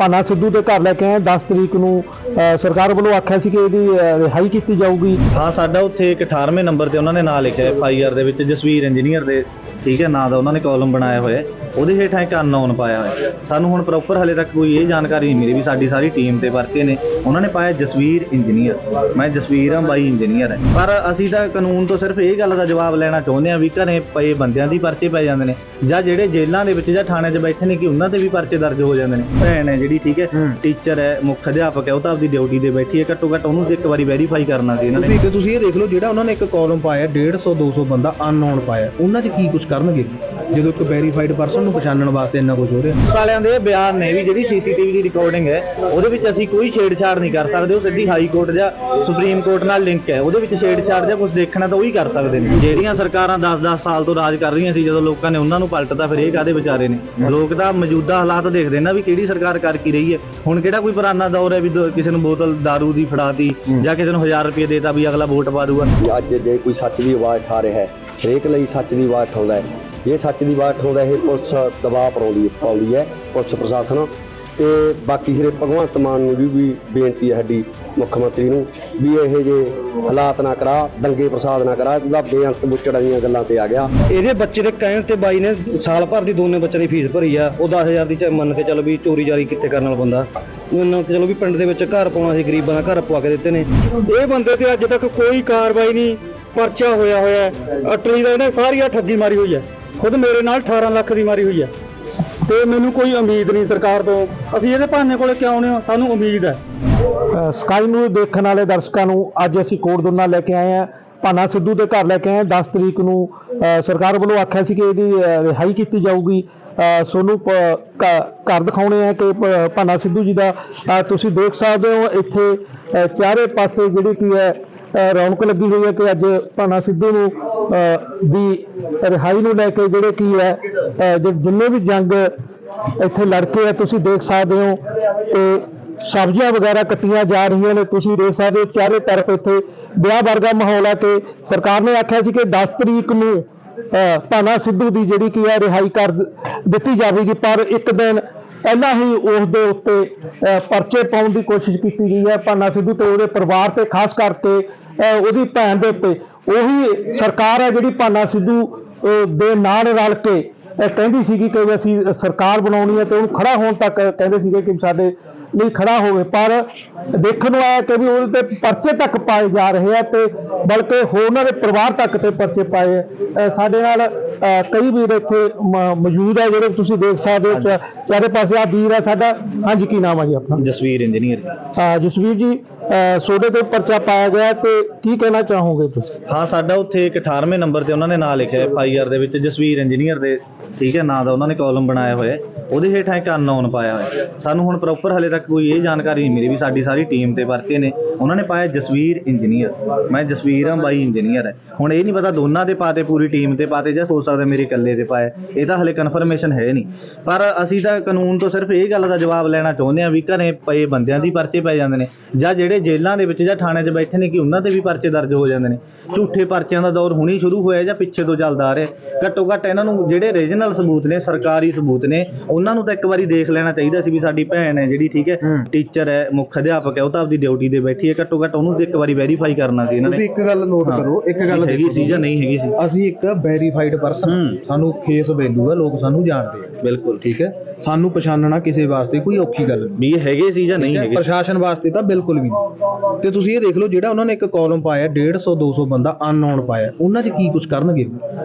ਭਾਨਾ ਸਿੱਧੂ ਦੇ ਘਰ ਲੈ ਕੇ ਆਏ 10 ਤਰੀਕ ਨੂੰ ਸਰਕਾਰ ਵੱਲੋਂ ਆਖਿਆ ਸੀ ਕਿ ਇਹਦੀ ਰਿਹਾਈ ਕੀਤੀ ਜਾਊਗੀ। ਹਾਂ, ਸਾਡਾ ਉੱਥੇ ਇੱਕ 18ਵੇਂ ਨੰਬਰ ਤੇ ਉਹਨਾਂ ਨੇ ਨਾਂ ਲਿਖਿਆ ਐਫ ਆਈ ਆਰ ਦੇ ਵਿੱਚ, ਜਸਵੀਰ ਇੰਜੀਨੀਅਰ ਦੇ। ਠੀਕ ਹੈ ਨਾਂ ਦਾ ਉਹਨਾਂ ਨੇ ਕਾਲਮ ਬਣਾਇਆ ਹੋਇਆ। ਉਹਦੇ ਹੇਠਾਂ ਇੱਕ ਅਨਨੋਨ ਪਾਇਆ ਹੋਇਆ। ਸਾਨੂੰ ਹੁਣ ਪ੍ਰੋਪਰ ਹਲੇ ਤੱਕ ਕੋਈ ਇਹ ਜਾਣਕਾਰੀ ਨਹੀਂ ਮਿਲੀ ਵੀ ਸਾਡੀ ਸਾਰੀ ਟੀਮ ਤੇ ਵਰਕੇ ਨੇ। ਉਹਨਾਂ ਨੇ ਪਾਇਆ ਜਸਵੀਰ ਇੰਜੀਨੀਅਰ ਮੈਂ ਜਸਵੀਰ ਹਾਂ ਬਾਈ ਇੰਜੀਨੀਅਰ ਹੈ। ਪਰ ਅਸੀਂ ਤਾਂ ਕਾਨੂੰਨ ਤੋਂ ਸਿਰਫ ਇਹ ਗੱਲ ਦਾ ਜਵਾਬ ਲੈਣਾ ਚਾਹੁੰਦੇ ਹਾਂ ਵੀ ਘਰੇ ਪਏ ਬੰਦਿਆਂ ਦੀ ਪਰਚੇ ਪੈ ਜਾਂਦੇ ਨੇ। ਜਾਂ ਜਿਹੜੇ ਜੇਲ੍ਹਾਂ ਦੇ ਵਿੱਚ ਜਾਂ ਥਾਣਿਆਂ 'ਚ ਬੈਠੇ ਨੇ ਕਿ ਉਹਨਾਂ ਤੇ ਵੀ ਪਰਚੇ ਦਰਜ ਹੋ ਜਾਂਦੇ ਨੇ। ਭੈਣ ਹੈ ਜਿਹੜੀ ਠੀਕ ਹੈ ਟੀਚਰ ਹੈ ਮੁੱਖ ਅਧਿਆਪਕ ਹੈ ਉਹ ਤਾਂ ਆਪਦੀ ਡਿਊਟੀ ਤੇ ਬੈਠੀ ਹੈ। ਘੱਟੋ ਘੱਟ ਉਹਨੂੰ ਇੱਕ ਵਾਰੀ ਵੈਰੀਫਾਈ ਕਰਨਾ ਸੀ ਇਹਨਾਂ ਨੇ। ਤੁਸੀਂ ਇਹ ਦੇਖ ਲਓ ਜਿਹੜਾ ਉਹਨਾਂ ਨੇ ਇੱਕ ਕਾਲਮ ਪਾਇਆ 150 200 ਬੰਦਾ ਅਨਨੋਨ ਪਾਇਆ। ਉਹਨਾਂ 'ਚ ਕੀ ਕੁਝ ਕਰਨਗੇ ਜਦੋਂ ਇੱਕ ਵੈਰੀਫਾਈਡ ਪਰਸਨ ਨੂੰ ਪਛਾਣਨ ਵਾਸਤੇ ਇੰਨਾ ਕੁਝ ਹੋ ਰਿਹਾ। ਪੁਲਿਸ ਵਾਲਿਆਂ ਦੇ ਬਿਆਨ ਨੇ ਵੀ ਜਿਹੜੀ ਸੀਸੀਟੀਵੀ ਦੀ ਰਿਕਾਰਡਿੰਗ ਹੈ ਉਹਦੇ ਵਿੱਚ ਅਸੀਂ ਕੋਈ ਛੇੜਛਾੜ ਨਹੀਂ ਕਰ ਸਕਦੇ ਉਹ ਸਿੱਧੀ ਹਾਈ ਕੋਰਟ ਜਾਂ ਸੁਪਰੀਮ ਕੋਰਟ ਨਾਲ ਲਿੰਕ ਹੈ। ਉਹਦੇ ਵਿੱਚ ਛੇੜਛਾੜ ਜਾਂ ਕੁਝ ਦੇਖਣਾ ਤਾਂ ਉਹੀ ਕਰ ਸਕਦੇ ਨੇ। ਜਿਹੜੀਆਂ ਸਰਕਾਰਾਂ 10-10 ਸਾਲ ਤੋਂ ਰਾਜ ਕਰ ਰਹੀਆਂ ਸੀ ਜਦੋਂ ਲੋਕਾਂ ਨੇ ਉਹਨਾਂ ਨੂੰ ਪਲਟਦਾ ਫਿਰ ਇਹ ਕਾਦੇ ਵਿਚਾਰੇ ਨੇ? ਲੋਕ ਤਾਂ ਮੌਜੂਦਾ ਹਾਲਾਤ ਦੇਖਦੇ ਨਾ ਵੀ ਕਿਹੜੀ ਸਰਕਾਰ ਕਰ ਕੀ ਰਹੀ ਹੈ। ਹੁਣ ਕਿਹੜਾ ਕੋਈ ਪੁਰਾਣਾ ਦੌਰ ਹੈ ਵੀ ਕਿਸੇ ਨੂੰ ਬੋਤਲ दारू ਦੀ ਫੜਾਤੀ ਜਾਂ ਕਿਸੇ ਨੂੰ 1000 ਰੁਪਏ ਦੇਤਾ ਵੀ ਅਗਲਾ ਵੋਟ ਪਾ ਦੂਗਾ? ਵੀ ਅੱਜ ਜੇ ਕੋਈ ਸੱਚ ਦੀ ਆਵਾਜ਼ ਉਠਾ ਰਿਹਾ ਹੈ ਹਰੇਕ ਲਈ ਸੱਚ ਦੀ ਆਵਾਜ਼ ਉਠਾਉਂਦਾ ਹੈ। ਇਹ ਸੱਚ ਦੀ ਆਵਾਜ਼ ਉਠਾਉਂਦਾ ਇਹ ਪੁਲਿਸ ਦਬਾਅ ਪਾਉਂਦੀ ਪਾਉਂਦੀ ਹੈ, ਪੁਲਿਸ ਪ੍ਰਸ਼ਾਸਨ। ਤੇ ਬਾਕੀ ਜਿਹੜੇ ਭਗਵੰਤ ਮਾਨ ਨੂੰ ਵੀ ਬੇਨਤੀ ਹੈ ਸਾਡੀ ਮੁੱਖ ਮੰਤਰੀ ਨੂੰ ਵੀ ਇਹ ਜੇ ਹਾਲਾਤ ਨਾ ਕਰਾ, ਦੰਗੇ ਪ੍ਰਸਾਦ ਨਾ ਕਰਾ, ਇਹਦਾ ਬੇਅੰਤ ਬੁੱਚੜ ਦੀਆਂ ਗੱਲਾਂ ਤੇ ਆ ਗਿਆ। ਇਹਦੇ ਬੱਚੇ ਦੇ ਕਹਿਣ ਤੇ ਬਾਈ ਨੇ ਸਾਲ ਭਰ ਦੀ ਦੋਨੇ ਬੱਚਿਆਂ ਦੀ ਫੀਸ ਭਰੀ ਆ, ਉਹ 10000 ਦੀ ਚ ਮੰਨ ਕੇ ਚੱਲ ਵੀ ਚੋਰੀ ਜਾਰੀ ਕਿੱਥੇ ਕਰਨ ਵਾਲਾ ਬੰਦਾ। ਮੰਨ ਤੇ ਚਲੋ ਵੀ ਪਿੰਡ ਦੇ ਵਿੱਚ ਘਰ ਪਾਉਣਾ ਸੀ, ਗਰੀਬਾਂ ਦਾ ਘਰ ਪਵਾ ਕੇ ਦਿੱਤੇ ਨੇ। ਇਹ ਬੰਦੇ ਤੇ ਅੱਜ ਤੱਕ ਕੋਈ ਕਾਰਵਾਈ ਨਹੀਂ ਪਰਚਾ ਹੋਇਆ ਹੋਇਆ ਹੈ। ਅਟਲੀ ਦਾ ਇਹਨੇ ਸਾਰੀ ਠੱਗੀ ਮਾਰੀ ਹੋਈ ਹੈ। ਖੁਦ ਮੇਰੇ ਨਾਲ 18 ਲੱਖ ਦੀ ਮਾਰੀ ਹੋਈ ਹੈ। ਤੇ ਮੈਨੂੰ ਕੋਈ ਉਮੀਦ ਨਹੀਂ ਸਰਕਾਰ ਤੋਂ। ਅਸੀਂ ਇਹਦੇ ਭਾਨੇ ਕੋਲੇ ਕਿਉਂ ਆਉਣੇ ਹਾਂ? ਸਾਨੂੰ ਉਮੀਦ ਹੈ। ਸਕਾਈ ਨੂੰ ਦੇਖਣ ਵਾਲੇ ਦਰਸ਼ਕਾਂ ਨੂੰ ਅੱਜ ਅਸੀਂ ਕੋਟ ਕੋਟਦੁਨਾ ਲੈ ਕੇ ਆਏ ਹਾਂ। ਭਾਨਾ ਸਿੱਧੂ ਦੇ ਘਰ ਲੈ ਕੇ ਆਏ ਹਾਂ। 10 ਤਰੀਕ ਨੂੰ ਸਰਕਾਰ ਵੱਲੋਂ ਆਖਿਆ ਸੀ ਕਿ ਇਹਦੀ ਰਿਹਾਈ ਕੀਤੀ ਜਾਊਗੀ। ਸੋਨੂੰ ਘਰ ਦਿਖਾਉਣੇ ਆ ਕਿ ਭਾਨਾ ਸਿੱਧੂ ਜੀ ਦਾ। ਤੁਸੀਂ ਦੇਖ ਸਕਦੇ ਹੋ ਇੱਥੇ ਚਾਰੇ ਪਾਸੇ ਜਿਹੜੀ ਕੀ ਹੈ ਰੌਣਕ ਲੱਗੀ ਹੋਈ ਹੈ ਕਿ ਅੱਜ ਭਾਨਾ ਸਿੱਧੂ ਨੂੰ ਦੀ ਰਿਹਾਈ ਨੂੰ ਲੈ ਕੇ ਜਿਹੜੇ ਕੀ ਹੈ ਅ, ਜਿੰਨੇ ਵੀ ਜੰਗ ਇੱਥੇ ਲੜਕੇ ਆ ਤੁਸੀਂ ਦੇਖ ਸਕਦੇ ਹੋ ਤੇ ਸਬਜ਼ੀਆਂ ਵਗੈਰਾ ਕੱਟੀਆਂ ਜਾ ਰਹੀਆਂ ਨੇ। ਤੁਸੀਂ ਦੇਖ ਸਕਦੇ ਹੋ ਚਾਰੇ ਤਰਫ ਇੱਥੇ ਵਿਆਹ ਵਰਗਾ ਮਾਹੌਲ ਹੈ ਕਿ ਸਰਕਾਰ ਨੇ ਆਖਿਆ ਸੀ ਕਿ 10 ਤਰੀਕ ਨੂੰ ਅਹ, ਭਾਨਾ ਸਿੱਧੂ ਦੀ ਜਿਹੜੀ ਕੀ ਹੈ ਰਿਹਾਈ ਕਰ ਦਿੱਤੀ ਜਾਵੇਗੀ। ਪਰ ਇੱਕ ਦਿਨ ਪਹਿਲਾਂ ਹੀ ਉਸ ਦੇ ਉੱਤੇ ਪਰਚੇ ਪਾਉਣ ਦੀ ਕੋਸ਼ਿਸ਼ ਕੀਤੀ ਗਈ ਹੈ। ਭਾਨਾ ਸਿੱਧੂ ਤੇ ਉਹਦੇ ਪਰਿਵਾਰ ਤੇ ਖਾਸ ਕਰਕੇ ਉਹਦੀ ਭੈਣ ਦੇ ਉੱਤੇ। ਉਹੀ ਸਰਕਾਰ ਹੈ ਜਿਹੜੀ ਭਾਨਾ ਸਿੱਧੂ ਦੇ ਨਾਲ ਰਲ ਕੇ ਕਹਿੰਦੀ ਸੀਗੀ ਕਿ ਵੀ ਅਸੀਂ ਸਰਕਾਰ ਬਣਾਉਣੀ ਹੈ ਤੇ ਉਹਨੂੰ ਖੜਾ ਹੋਣ ਤੱਕ ਕਹਿੰਦੇ ਸੀਗੇ ਕਿ ਸਾਡੇ ਲਈ ਖੜਾ ਹੋਵੇ। ਪਰ ਦੇਖਣ ਨੂੰ ਆਇਆ ਕਿ ਵੀ ਉਹਦੇ ਤੇ ਪਰਚੇ ਤੱਕ ਪਾਏ ਜਾ ਰਹੇ ਆ ਤੇ ਬਲਕਿ ਹੋਰਨਾਂ ਦੇ ਪਰਿਵਾਰ ਤੱਕ ਤੇ ਪਰਚੇ ਪਾਏ ਆ। ਸਾਡੇ ਨਾਲ ਅ, ਕਈ ਵੀਰ ਇੱਥੇ ਮੌਜੂਦ ਹੈ ਜਿਹੜੇ ਤੁਸੀਂ ਦੇਖ ਸਕਦੇ ਹੋ। ਚਾਰੇ ਪਾਸੇ ਆ ਵੀਰ ਹੈ ਸਾਡਾ ਹਾਂਜੀ ਕੀ ਨਾਮ ਹੈ ਜੀ ਆਪਣਾ? ਜਸਵੀਰ ਇੰਜੀਨੀਅਰ। ਅ, ਜਸਵੀਰ ਜੀ ਤੁਹਾਡੇ ਤੇ ਪਰਚਾ ਪਾਇਆ ਗਿਆ ਤੇ ਕੀ ਕਹਿਣਾ ਚਾਹੋਗੇ ਤੁਸੀਂ? ਹਾਂ ਸਾਡਾ ਉੱਥੇ ਇੱਕ 18ਵੇਂ ਨੰਬਰ ਤੇ ਉਹਨਾਂ ਨੇ ਨਾਂ ਲਿਖਿਆ ਐਫ ਆਈ ਆਰ ਦੇ ਵਿੱਚ ਜਸਵੀਰ ਇੰਜੀਨੀਅਰ ਦੇ ਠੀਕ ਹੈ ਨਾਂ ਦਾ ਉਹਨਾਂ ਨੇ ਕਾਲਮ ਬਣਾਇਆ ਹੋਇਆ ਹੈ। ਉਹਦੇ ਹੇਠਾਂ ਇੱਕ ਅਨਨੋਨ ਪਾਇਆ ਹੋਇਆ ਹੈ। ਸਾਨੂੰ ਹੁਣ ਪ੍ਰੋਪਰ ਹਲੇ ਤੱਕ ਕੋਈ ਇਹ ਜਾਣਕਾਰੀ ਨਹੀਂ ਮਿਲੀ ਵੀ ਸਾਡੀ ਸਾਰੀ ਟੀਮ ਤੇ ਵਰਕੇ ਨੇ। ਉਹਨਾਂ ਨੇ ਪਾਇਆ ਜਸਵੀਰ ਇੰਜੀਨੀਅਰ। ਮੈਂ ਜਸਵੀਰ ਹਾਂ ਬਾਈ ਇੰਜੀਨੀਅਰ ਹੈ। ਹੁਣ ਇਹ ਨਹੀਂ ਪਤਾ ਦੋਨਾਂ ਦੇ ਪਾਤੇ ਪੂਰੀ ਟੀਮ ਤੇ ਪਾਤੇ ਜਾਂ ਹੋ ਸਕਦਾ ਮੇਰੇ ਇਕੱਲੇ ਦੇ ਪਾਏ। ਇਹ ਤਾਂ ਹਲੇ ਕਨਫਰਮੇਸ਼ਨ ਹੈ ਨਹੀਂ। ਪਰ ਅਸੀਂ ਤਾਂ ਕਾਨੂੰਨ ਤੋਂ ਸਿਰਫ ਇਹ ਗੱਲ ਦਾ ਜਵਾਬ ਲੈਣਾ ਚਾਹੁੰਦੇ ਹਾਂ ਵੀ ਘਰੇ ਪਏ ਬੰਦਿਆਂ ਦੀ ਪਰਚੇ ਪੈ ਜਾਂਦੇ ਨੇ ਜਾਂ ਜਿਹੜੇ ਜੇਲ੍ਹਾਂ ਦੇ ਵਿੱਚ ਜਾਂ ਥਾਣਿਆਂ 'ਚ ਬੈਠੇ ਨੇ ਕਿ ਉਹਨਾਂ ਤੇ ਵੀ ਪਰਚੇ ਦਰਜ ਹੋ ਜਾਂਦੇ ਨੇ। ਝੂਠੇ ਪਰਚਿਆਂ ਦਾ ਦੌਰ ਹੁਣੀ ਸ਼ੁਰੂ ਹੋਇਆ ਜਾਂ ਪਿੱਛੇ ਤੋਂ ਚੱਲਦਾ ਆ ਰਿਹਾ। ਘੱਟੋ ਘੱਟ ਇਹਨਾਂ ਨੂੰ ਜਿਹੜੇ ਰੀਜਨਲ ਸਬੂਤ ਨੇ ਸਰਕਾਰੀ ਸਬੂਤ ਨੇ ਉਹਨਾਂ ਨੂੰ ਤਾਂ ਇੱਕ ਵਾਰੀ ਦੇਖ ਲੈਣਾ ਚਾਹੀਦਾ ਸੀ ਵੀ ਸਾਡੀ ਭੈਣ ਹੈ ਜਿਹੜੀ ਠੀਕ ਹੈ ਟੀਚਰ ਹੈ ਮੁੱਖ ਅਧਿਆਪਕ ਹੈ ਉਹ ਤਾਂ ਆਪਦੀ ਡਿਊਟੀ ਤੇ ਬੈਠੀ ਹੈ। ਘੱਟੋ ਘੱਟ ਉਹਨੂੰ ਇੱਕ ਵਾਰੀ ਵੈਰੀਫਾਈ ਕਰਨਾ ਸੀ ਇਹਨਾਂ ਤੁਸੀਂ ਨੇ ਇੱਕ ਗੱਲ ਨੋਟ। ਕਰੋ ਇੱਕ ਗੱਲ ਹੈਗੀ ਸੀ ਜਾਂ ਨਹੀਂ ਹੈਗੀ ਸੀ? ਅਸੀਂ ਇੱਕ ਵੈਰੀਫਾਈਡ ਪਰਸਨ। ਸਾਨੂੰ ਫੇਸ ਵੈਲਿਊ ਹੈ ਲੋਕ ਸਾਨੂੰ ਜਾਣਦੇ ਆ। ਬਿਲਕੁਲ ਠੀਕ ਹੈ। ਸਾਨੂੰ ਪਛਾਣਨਾ ਕਿਸੇ ਵਾਸਤੇ ਕੋਈ ਔਖੀ ਗੱਲ ਨਹੀਂ। ਵੀ ਇਹ ਹੈਗੇ ਸੀ ਜਾਂ ਨਹੀਂ ਹੈਗੇ? ਪ੍ਰਸ਼ਾਸਨ ਵਾਸਤੇ ਤਾਂ ਬਿਲਕੁਲ ਵੀ ਨਹੀਂ। ਤੇ ਤੁਸੀਂ ਇਹ ਦੇਖ ਲਓ ਜਿਹੜਾ ਉਹਨਾਂ ਨੇ ਇੱਕ ਕਾਲਮ ਪਾਇਆ 150 200 ਬੰਦਾ ਅਨਨੋਨ ਪਾਇਆ। ਉਹਨਾਂ 'ਚ ਕੀ ਕੁਝ ਕਰਨਗੇ?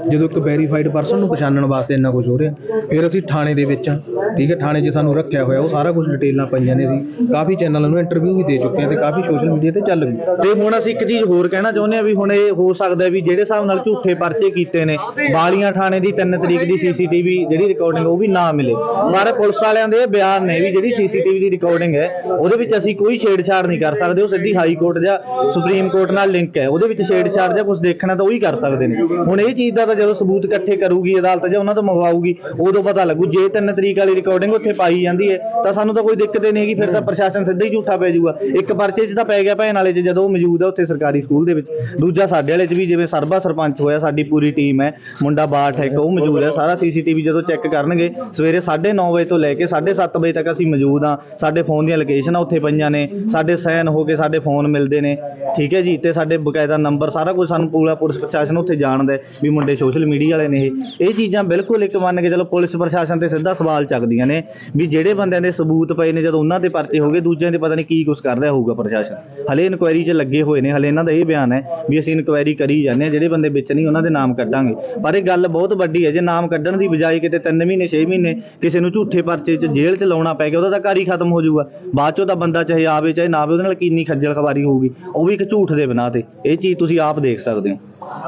ਜਦੋਂ ਇੱਕ ਵੈਰੀਫਾਈਡ ਪਰਸਨ ਨੂੰ ਪਛਾਣਨ ਵਾਸਤੇ ਇੰਨਾ ਕੁਝ ਹੋ ਰਿਹਾ ਫਿਰ ਅਸੀਂ ਥਾਣੇ ਦੇ ਵਿੱਚ ਹਾਂ, ਠੀਕ ਹੈ? ਥਾਣੇ 'ਚ ਸਾਨੂੰ ਰੱਖਿਆ ਹੋਇਆ ਉਹ ਸਾਰਾ ਕੁਝ ਡਿਟੇਲਾਂ ਪਈਆਂ ਨੇ ਅਸੀਂ ਕਾਫੀ ਚੈਨਲਾਂ ਨੂੰ ਇੰਟਰਵਿਊ ਵੀ ਦੇ ਚੁੱਕੇ ਹਾਂ ਤੇ ਕਾਫੀ ਸੋਸ਼ਲ ਮੀਡੀਆ ਤੇ ਚੱਲ ਵੀ ਤੇ ਹੁਣ ਅਸੀਂ ਇੱਕ ਚੀਜ਼ ਹੋਰ ਕਹਿਣਾ ਚਾਹੁੰਦੇ ਆ ਵੀ ਹੁਣ ਇਹ ਹੋ ਸਕਦਾ ਵੀ ਜਿਹੜੇ ਹਿਸਾਬ ਨਾਲ ਝੂਠੇ ਪਰਚੇ ਕੀਤੇ ਨੇ ਬਾਲੀਆਂ ਥਾਣੇ ਦੀ 3 ਤਰੀਕ ਦੀ ਸੀਸੀਟੀਵੀ ਜਿਹੜੀ ਰਿਕਾਰਡਿੰਗ ਉਹ ਵੀ ਨਾ ਮਿਲੇ। ਪਰ ਪੁਲਿਸ ਵਾਲਿਆਂ ਦੇ ਬਿਆਨ ਨੇ ਵੀ ਜਿਹੜੀ ਸੀਸੀਟੀਵੀ ਦੀ ਰਿਕਾਰਡਿੰਗ ਹੈ, ਉਹਦੇ ਵਿੱਚ ਅਸੀਂ ਕੋਈ ਛੇੜਛਾੜ ਨਹੀਂ ਕਰ ਸਕਦੇ, ਉਹ ਸਿੱਧੀ ਹਾਈ ਕੋਰਟ ਜਾਂ ਸੁਪਰੀਮ ਕੋਰਟ ਨਾਲ ਲਿੰਕ ਹੈ। ਉਹਦੇ ਵਿੱਚ ਛੇੜਛਾੜ ਜਾਂ ਕੁਝ ਦੇਖਣਾ ਤਾਂ ਉਹੀ ਕਰ ਸਕਦੇ ਨੇ। ਹੁਣ ਇਹ ਚੀਜ਼ ਦਾ ਤਾਂ ਜਦੋਂ ਸਬੂਤ ਇਕੱਠੇ ਕਰੂਗੀ, ਅਦਾਲਤ ਜਾਂ ਉਹਨਾਂ ਤੋਂ ਮੰਗਵਾਊਗੀ, ਉਦੋਂ ਪਤਾ ਲੱਗੂ। ਜੇ 3 ਤਰੀਕ ਵਾਲੀ ਰਿਕਾਰਡਿੰਗ ਉੱਥੇ ਪਾਈ ਜਾਂਦੀ ਹੈ, ਤਾਂ ਸਾਨੂੰ ਤਾਂ ਕੋਈ ਦਿੱਕਤ ਹੀ ਨਹੀਂ ਹੈਗੀ, ਫਿਰ ਤਾਂ ਪ੍ਰਸ਼ਾਸਨ ਸਿੱਧਾ ਹੀ ਝੂਠਾ ਪੈ ਜਾਊਗਾ। ਇੱਕ ਪਰਚੇ 'ਚ ਤਾਂ ਪੈ ਗਿਆ ਭੈਣ ਵਾਲੇ 'ਚ, ਜਦੋਂ ਉਹ ਮੌਜੂਦ ਹੈ ਉੱਥੇ ਸਰਕਾਰੀ ਸਕੂਲ ਦੇ ਵਿੱਚ। ਦੂਜਾ ਸਾਡੇ ਵਾਲੇ 'ਚ ਵੀ, ਜਿਵੇਂ ਸਰਬਾ ਸਰਪੰਚ ਹੋਇਆ, ਸਾਡੀ ਪੂਰੀ ਟੀਮ ਹੈ, ਮੁੰਡਾ ਬਾਠ ਹੈ ਉਹ ਮੌਜੂਦ ਹੈ, ਸਾਰਾ ਸੀਸੀਟੀਵੀ ਜਦੋਂ ਚੈੱਕ ਕਰਨਗੇ, ਸਵੇਰੇ 9:30 ਵਜੇ ਤੋਂ ਲੈ ਕੇ 7:30 ਵਜੇ ਤੱਕ ਅਸੀਂ ਮੌਜੂਦ ਹਾਂ। ਸਾਡੇ ਫੋਨ ਦੀਆਂ ਲੋਕੇਸ਼ਨਾਂ ਉੱਥੇ ਪਈਆਂ ਨੇ। ਸਾਡੇ ਸਾਈਨ ਹੋ ਕੇ ਸਾਡੇ ਫੋਨ ਮਿਲਦੇ ਨੇ। ਠੀਕ ਹੈ ਜੀ? ਤੇ ਸਾਡੇ ਬਕਾਇਦਾ ਨੰਬਰ ਸਾਰਾ ਕੁਝ ਸਾਨੂੰ ਪੂਰਾ ਪੁਲਿਸ ਪ੍ਰਸ਼ਾਸਨ ਉੱਥੇ ਜਾਣਦਾ ਵੀ ਮੁੰਡੇ ਸੋਸ਼ਲ ਮੀਡੀਆ ਵਾਲੇ ਨੇ ਇਹ। ਇਹ ਚੀਜ਼ਾਂ ਬਿਲਕੁਲ ਇੱਕ ਮੰਨ ਕੇ ਚਲੋ ਪੁਲਿਸ ਪ੍ਰਸ਼ਾਸਨ ਤੇ ਸਿੱਧਾ ਸਵਾਲ ਚੱਕਦੀਆਂ ਨੇ ਵੀ ਜਿਹੜੇ ਬੰਦਿਆਂ ਦੇ ਸਬੂਤ ਪਏ ਨੇ, ਜਦੋਂ ਉਹਨਾਂ ਦੇ ਪਰਚੇ ਹੋ ਗਏ, ਦੂਜਿਆਂ ਦੇ ਪਤਾ ਨਹੀਂ ਕੀ ਕੁਝ ਕਰ ਰਿਹਾ ਹੋਊਗਾ ਪ੍ਰਸ਼ਾਸਨ। ਹਲੇ ਇਨਕੁਆਇਰੀ 'ਚ ਲੱਗੇ ਹੋਏ ਨੇ, ਹਲੇ ਇਹਨਾਂ ਦਾ ਇਹ ਬਿਆਨ ਹੈ ਵੀ ਅਸੀਂ ਇਨਕੁਆਇਰੀ ਕਰੀ ਜਾਂਦੇ ਹਾਂ, ਜਿਹੜੇ ਬੰਦੇ ਵਿੱਚ ਨਹੀਂ, ਉਹਨਾਂ ਦੇ ਨਾਮ ਕੱਢਾਂਗੇ। ਪਰ ਇਹ ਗੱਲ ਬਹੁਤ ਵੱਡੀ ਹੈ, ਜੇ ਨਾਮ ਕੱਢਣ ਦੀ ਬਜਾਏ ਕਿਤੇ 3 ਮਹੀਨੇ 6 ਮਹੀਨੇ ਕਿਸੇ ਨੂੰ ਝੂਠ ਪਰਚੇ 'ਚ ਜੇਲ੍ਹ 'ਚ ਲਾਉਣਾ ਪੈ ਗਿਆ, ਉਹਦਾ ਤਾਂ ਘਰ ਹੀ ਖਤਮ ਹੋ ਜਾਊਗਾ। ਬਾਅਦ 'ਚੋਂ ਤਾਂ ਬੰਦਾ ਚਾਹੇ ਆਵੇ, ਚਾਹੇ ਨਾ ਆਵੇ, ਉਹਦੇ ਨਾਲ ਕਿੰਨੀ ਖੱਜਲ ਖਵਾਰੀ ਹੋਊਗੀ। ਉਹ ਵੀ ਇੱਕ ਝੂਠ ਦੇ ਬਿਨਾਂ ਤੇ। ਇਹ ਚੀਜ਼ ਤੁਸੀਂ ਆਪ ਦੇਖ ਸਕਦੇ ਹੋ।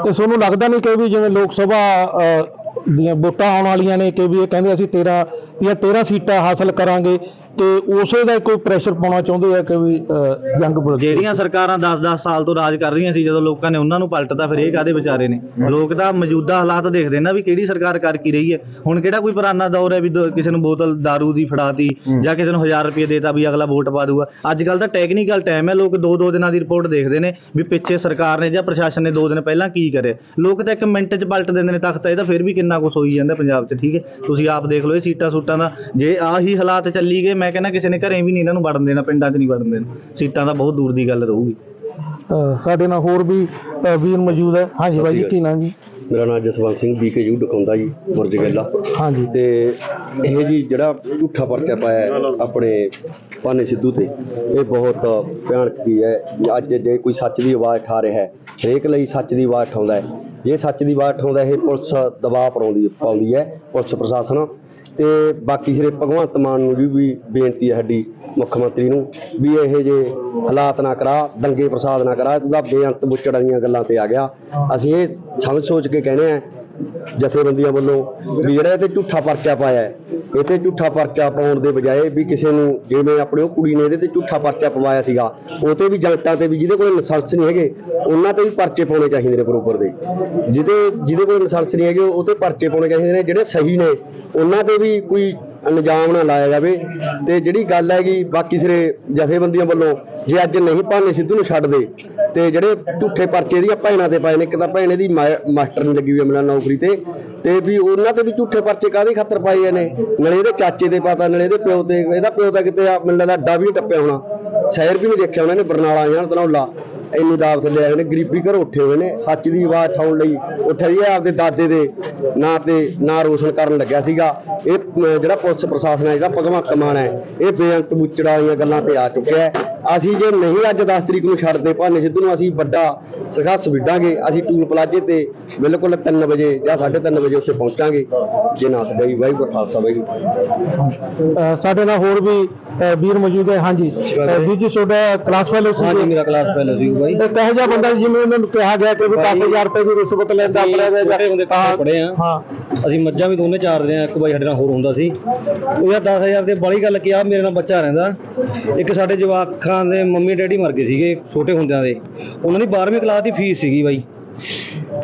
ਤੇ ਤੁਹਾਨੂੰ ਲੱਗਦਾ ਨਹੀਂ ਕਿ ਵੀ ਜਿਵੇਂ ਲੋਕ ਸਭਾ, ਅਹ, ਦੀਆਂ ਵੋਟਾਂ ਆਉਣ ਵਾਲੀਆਂ ਨੇ, ਕਿ ਵੀ ਇਹ ਕਹਿੰਦੇ ਅਸੀਂ 13 ਜਾਂ 13 ਸੀਟਾਂ ਹਾਸਲ ਕਰਾਂਗੇ ਤੇ ਉਸੇ ਦਾ ਕੋਈ ਪ੍ਰੈਸ਼ਰ ਪਾਉਣਾ ਚਾਹੁੰਦੇ ਆ ਕਿ ਵੀ ਅ, ਜੰਗ ਵਿਰੁੱਧ ਜਿਹੜੀਆਂ ਸਰਕਾਰਾਂ 10-10 ਸਾਲ ਤੋਂ ਰਾਜ ਕਰ ਰਹੀਆਂ ਸੀ ਜਦੋਂ ਲੋਕਾਂ ਨੇ ਉਹਨਾਂ ਨੂੰ ਪਲਟਦਾ ਫਿਰ ਇਹ ਕਾਦੇ ਵਿਚਾਰੇ ਨੇ? ਲੋਕ ਤਾਂ ਮੌਜੂਦਾ ਹਾਲਾਤ ਦੇਖਦੇ ਨਾ ਵੀ ਕਿਹੜੀ ਸਰਕਾਰ ਕਰ ਕੀ ਰਹੀ ਹੈ। ਹੁਣ ਕਿਹੜਾ ਕੋਈ ਪੁਰਾਣਾ ਦੌਰ ਹੈ ਵੀ ਦੋ- ਕਿਸੇ ਨੂੰ ਬੋਤਲ दारू ਦੀ ਫੜਾਤੀ ਜਾਂ ਕਿਸੇ ਨੂੰ 1000 ਰੁਪਏ ਦੇਤਾ ਵੀ ਅਗਲਾ ਵੋਟ ਪਾ ਦੂਗਾ। ਅੱਜ ਕੱਲ ਤਾਂ ਟੈਕਨੀਕਲ ਟਾਈਮ ਹੈ ਲੋਕ ਦੋ ਦੋ ਦਿਨਾਂ ਦੀ ਰਿਪੋਰਟ ਦੇਖਦੇ ਨੇ ਵੀ ਪਿੱਛੇ ਸਰਕਾਰ ਨੇ ਜਾਂ ਪ੍ਰਸ਼ਾਸਨ ਨੇ ਦੋ ਦਿਨ ਪਹਿਲਾਂ ਕੀ ਕਰੇ ਲੋਕ ਤਾਂ ਇੱਕ ਮਿੰਟ 'ਚ ਪਲਟ ਦਿੰਦੇ ਨੇ ਤਖਤ ਇਹਦਾ ਫਿਰ ਵੀ ਕਿੰਨਾ ਕੁਛ ਹੋਈ ਜਾਂਦਾ ਪੰਜਾਬ 'ਚ ਠੀਕ ਹੈ? ਤੁਸੀਂ ਆਪ ਦੇਖ ਲਓ ਇਹ ਸੀਟਾਂ ਸੂਟਾਂ ਦਾ। ਜੇ ਆਹੀ ਹਾਲਾਤ ਚੱਲੀ ਗਏ ਮੈਂ ਕਹਿੰਦਾ ਕਿਸੇ ਨੇ ਘਰੇ ਵੀ ਨਹੀਂ ਇਹਨਾਂ ਨੂੰ ਵੜਨ ਦੇਣਾ ਪਿੰਡਾਂ 'ਚ ਨਹੀਂ ਵੜਨ ਦੇਣਾ। ਸੀਟਾਂ ਦਾ ਬਹੁਤ ਦੂਰ ਦੀ ਗੱਲ ਰਹੂਗੀ। ਸਾਡੇ ਨਾਲ ਹੋਰ ਵੀ ਵੀਰ ਮੌਜੂਦ ਹੈ। ਹਾਂਜੀ ਬਾਈ ਜੀ ਕੀ ਨਾਮ ਜੀ? ਮੇਰਾ ਨਾਮ ਜਸਵੰਤ ਸਿੰਘ ਬੀਕੇ ਯੂ ਡਕਾਉਂਦਾ ਜੀ ਮੁਰਜਗੱਲਾ ਹਾਂਜੀ। ਤੇ ਇਹ ਜੀ ਜਿਹੜਾ ਝੂਠਾ ਪਰਚਾ ਪਾਇਆ ਹੈ ਆਪਣੇ ਪਾਨੇ ਸਿੱਧੂ ਤੇ ਇਹ ਬਹੁਤ ਭਿਆਨਕ ਕੀ ਹੈ। ਅੱਜ ਜੇ ਕੋਈ ਸੱਚ ਦੀ ਆਵਾਜ਼ ਉਠਾ ਰਿਹਾ ਹੈ ਹਰੇਕ ਲਈ ਸੱਚ ਦੀ ਆਵਾਜ਼ ਉਠਾਉਂਦਾ ਹੈ। ਜੇ ਸੱਚ ਦੀ ਆਵਾਜ਼ ਉਠਾਉਂਦਾ ਇਹ ਪੁਲਿਸ ਦਬਾਅ ਪਾਉਂਦੀ ਪਾਉਂਦੀ ਹੈ ਪੁਲਿਸ ਪ੍ਰਸ਼ਾਸਨ ਤੇ ਬਾਕੀ ਜਿਹੜੇ ਭਗਵੰਤ ਮਾਨ ਨੂੰ ਵੀ ਵੀ ਬੇਨਤੀ ਹੈ ਸਾਡੀ ਮੁੱਖ ਮੰਤਰੀ ਨੂੰ ਵੀ ਇਹ ਜੇ ਹਾਲਾਤ ਨਾ ਕਰਾ, ਦੰਗੇ ਪ੍ਰਸਾਦ ਨਾ ਕਰਾ, ਇਹਦਾ ਬੇਅੰਤ ਬੁੱਚੜ ਵਾਲੀਆਂ ਗੱਲਾਂ ਤੇ ਆ ਗਿਆ। ਅਸੀਂ ਇਹ ਸਮਝ ਸੋਚ ਕੇ ਕਹਿੰਦੇ ਆ ਜਥੇਬੰਦੀਆਂ ਵੱਲੋਂ ਵੀ ਜਿਹੜਾ ਇਹ ਤੇ ਝੂਠਾ ਪਰਚਾ ਪਾਇਆ ਹੈ ਝੂਠਾ ਪਰਚਾ ਪਾਉਣ ਦੇ ਬਜਾਏ ਵੀ ਕਿਸੇ ਨੂੰ ਜਿਵੇਂ ਆਪਣੇ ਉਹ ਕੁੜੀ ਨੇ ਇਹਦੇ ਤੇ ਝੂਠਾ ਪਰਚਾ ਪਵਾਇਆ ਸੀਗਾ, ਉਹ ਤੇ ਵੀ ਜਨਤਾ ਤੇ ਵੀ ਜਿਹਦੇ ਕੋਲ ਲਾਇਸੈਂਸ ਨਹੀਂ ਹੈਗੇ, ਉਹਨਾਂ ਤੇ ਵੀ ਪਰਚੇ ਪਾਉਣੇ ਚਾਹੀਦੇ ਨੇ ਬਰੋਬਰ ਦੇ। ਜਿਹਦੇ ਜਿਹਦੇ ਕੋਲ ਲਾਇਸੈਂਸ ਨਹੀਂ ਹੈਗੇ, ਉਹ ਤੇ ਪਰਚੇ ਪਾਉਣੇ ਚਾਹੀਦੇ ਨੇ, ਜਿਹੜੇ ਸਹੀ ਨੇ, ਉਹਨਾਂ ਤੇ ਵੀ ਕੋਈ ਇਲਜ਼ਾਮ ਨਾ ਲਾਇਆ ਜਾਵੇ। ਤੇ ਜਿਹੜੀ ਗੱਲ ਹੈਗੀ ਬਾਕੀ ਸਿਰੇ ਜਥੇਬੰਦੀਆਂ ਵੱਲੋਂ, ਜੇ ਅੱਜ ਨਹੀਂ ਭਾਨੇ ਸਿੱਧੂ ਨੂੰ ਛੱਡਦੇ ਤੇ ਜਿਹੜੇ ਝੂਠੇ ਪਰਚੇ ਦੀਆਂ ਭੈਣਾਂ ਤੇ ਪਾਏ ਨੇ, ਇੱਕ ਤਾਂ ਭੈਣ ਇਹਦੀ ਮਾ- ਮਾਸਟਰ ਨਹੀਂ ਲੱਗੀ ਹੋਈ ਅਮਲਾ ਨੌਕਰੀ ਤੇ ਤੇ ਵੀ ਉਹਨਾਂ ਤੇ ਵੀ ਝੂਠੇ ਪਰਚੇ ਕਾਹਦੇ ਖਾਤਰ ਪਾਏ ਇਹਨੇ ਨਾਲੇ ਇਹਦੇ ਚਾਚੇ ਦੇ ਪਤਾ, ਨਾਲੇ ਇਹਦੇ ਪਿਓ ਤੇ ਇਹਦਾ ਪਿਓ ਤਾਂ ਕਿਤੇ ਆ ਮੈਨੂੰ ਲੱਗਦਾ ਅੱਡਾ ਵੀ ਨੀ ਟੱਪਿਆ ਹੋਣਾ। ਸ਼ਹਿਰ ਵੀ ਨਹੀਂ ਦੇਖਿਆ ਉਹਨਾਂ ਨੇ, ਬਰਨਾਲਾ ਜਾਂ ਧਨੌਲਾ ਇੰਨੀ ਦਾਬ ਥੱਲੇ ਆਏ ਨੇ, ਗਰੀਬੀ ਘਰੋਂ ਉੱਠੇ ਹੋਏ ਨੇ। ਸੱਚ ਦੀ ਆਵਾਜ਼ ਉਠਾਉਣ ਲਈ ਉੱਠਿਆ ਜੀ ਆਪਦੇ ਦਾਦੇ ਦੇ, ਨਾਂ ਤੇ ਨਾਂ ਰੋਸ਼ਨ ਕਰਨ ਲੱਗਿਆ ਸੀਗਾ। ਇਹ ਜਿਹੜਾ ਪੁਲਿਸ ਪ੍ਰਸ਼ਾਸਨ ਹੈ, ਜਿਹੜਾ ਭਗਵੰਤ ਮਾਨ ਹੈ, ਇਹ ਬੇਅੰਤ ਬੁੱਚੜਾ ਵਾਲੀਆਂ ਗੱਲਾਂ ਤੇ ਆ ਚੁੱਕਿਆ ਹੈ। ਅਸੀਂ ਜੇ ਨਹੀਂ ਅੱਜ 10 ਤਰੀਕ ਨੂੰ ਛੱਡਦੇ, ਭਾਨੇ ਸਿੱਧੂ ਨੂੰ ਅਸੀਂ ਵੱਡਾ ਸੰਘਰਸ਼ ਵਿੱਢਾਂਗੇ ਅਸੀਂ ਟੂਲ ਪਲਾਜੇ ਤੇ ਬਿਲਕੁਲ 3 ਵਜੇ ਜਾਂ 3:30 ਵਜੇ ਉੱਥੇ ਪਹੁੰਚਾਂਗੇ। ਜੇ ਨਾ ਸਦਈ ਵਾਹਿਗੁਰੂ ਖਾਲਸਾ ਵਾਹਿਗੁਰੂ ਸਾਡੇ ਨਾਲ ਹੋਰ ਵੀ ਵੀਰ ਮੌਜੂਦ ਹੈ ਹਾਂਜੀ। ਵੀਰ ਜੀ ਤੁਹਾਡਾ ਕਲਾਸ ਫੈਲੋ ਸੀ ਹਾਂਜੀ ਮੇਰਾ ਕਲਾਸ ਪਹਿਲਾਂ ਸੀ ਬਾਈ। ਤੇ ਕਹੋ ਜਿਹਾ ਬੰਦਾ ਜਿਵੇਂ ਉਹਨਾਂ ਨੂੰ ਕਿਹਾ ਗਿਆ ਕਿ ਵੀ 10000 ਰੁਪਏ ਦੀ ਰਿਸ਼ਵਤ ਲੈਂਦਾ ਗਿਆ ਛੋਟੇ ਹੁੰਦੇ ਪੜੇ ਆ। ਹਾਂ। ਅਸੀਂ ਮੱਝਾਂ ਵੀ ਦੋਨੇ ਚਾਰਦੇ ਆ ਇੱਕ ਬਾਈ ਸਾਡੇ ਨਾਲ ਹੋਰ ਹੁੰਦਾ ਸੀ। ਉਹ ਯਾਰ 10000 ਦੇ ਬੜੀ ਗੱਲ ਕੀ ਆ ਮੇਰੇ ਨਾਲ ਬੱਚਾ ਰਹਿੰਦਾ। ਇੱਕ ਸਾਡੇ ਜਵਾਕਾਂ ਦੇ ਮੰਮੀ ਡੈਡੀ ਮਰ ਗਏ ਸੀਗੇ ਛੋਟੇ ਹੁੰਦਿਆਂ ਦੇ। ਉਹਨਾਂ ਦੀ 12ਵੀਂ ਕਲਾਸ ਦੀ ਫੀਸ ਸੀਗੀ ਬਾਈ।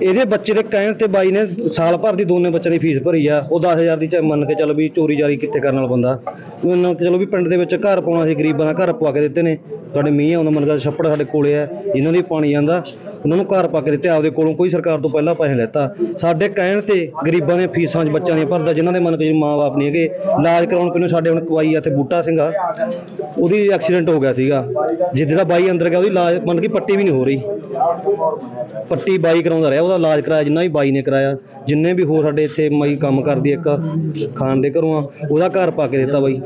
ਇਹਦੇ ਬੱਚੇ ਦੇ ਕਹਿਣ ਤੇ ਬਾਈ ਨੇ ਸਾਲ ਭਰ ਦੀ ਦੋਨੇ ਬੱਚਿਆਂ ਦੀ ਫੀਸ ਭਰੀ ਆ। ਉਹ 10000 ਦੀ ਚਾਹੇ ਮੰਨ ਕੇ ਚੱਲ ਵੀ ਚੋਰੀ ਜਾਰੀ ਕਿੱਥੇ ਕਰਨ ਵਾਲਾ ਬੰਦਾ। ਉਹਨਾਂ ਚਲੋ ਵੀ ਪਿੰਡ ਦੇ ਵਿੱਚ ਘਰ ਪਾਉਣਾ ਸੀ, ਗਰੀਬਾਂ ਦਾ ਘਰ ਪਵਾ ਕੇ ਦਿੱਤੇ ਨੇ। ਤੁਹਾਡੇ ਮੀਂਹ ਆਉਂਦਾ ਮੰਨ ਕੇ ਛੱਪੜ ਸਾਡੇ ਕੋਲੇ ਆ, ਜਿਨ੍ਹਾਂ ਦੀ ਪਾਣੀ ਜਾਂਦਾ ਉਹਨਾਂ ਨੂੰ ਘਰ ਪਾ ਕੇ ਦਿੱਤੇ, ਆਪਦੇ ਕੋਲੋਂ ਕੋਈ ਸਰਕਾਰ ਤੋਂ ਪਹਿਲਾਂ ਪੈਸੇ ਲੈਤਾ। ਸਾਡੇ ਕਹਿਣ ਤੇ ਗਰੀਬਾਂ ਦੀਆਂ ਫੀਸਾਂ 'ਚ ਬੱਚਿਆਂ ਦੀਆਂ ਭਰਦਾ, ਜਿਨ੍ਹਾਂ ਦੇ ਮਨ ਕੇ ਮਾਂ-ਬਾਪ ਨਹੀਂ ਹੈਗੇ, ਇਲਾਜ ਕਰਾਉਣ ਪਿੰਡੋਂ ਸਾਡੇ ਹੁਣ ਕਵਾਈ ਇੱਥੇ ਬੂਟਾ ਸਿੰਘ ਆ, ਉਹਦੀ ਐਕਸੀਡੈਂਟ ਹੋ ਗਿਆ ਸੀਗਾ। ਜਿੱਦੇ ਦਾ ਬਾਈ ਅੰਦਰ ਗਿਆ, ਉਹਦੀ ਇਲਾਜ ਮੰਨ ਕਿ ਪੱਟੀ ਵੀ ਨਹੀਂ ਹੋ ਰਹੀ। ਪੱਟੀ ਬਾਈ ਕਰਾਉਂਦਾ ਰਿਹਾ, ਉਹਦਾ ਇਲਾਜ ਕਰਾਇਆ, ਜਿੰਨਾ ਵੀ ਬਾਈ ਨੇ ਕਰਾਇਆ, ਜਿੰਨੇ ਵੀ ਹੋਰ ਸਾਡੇ ਇੱਥੇ ਮਾਈ ਕੰਮ ਕਰਦੀ ਇੱਕ ਖਾਨ ਦੇ ਘਰੋਂ ਆ, ਉਹਦਾ ਘਰ ਪਾ ਕੇ ਦਿੱਤਾ ਬਾਈ।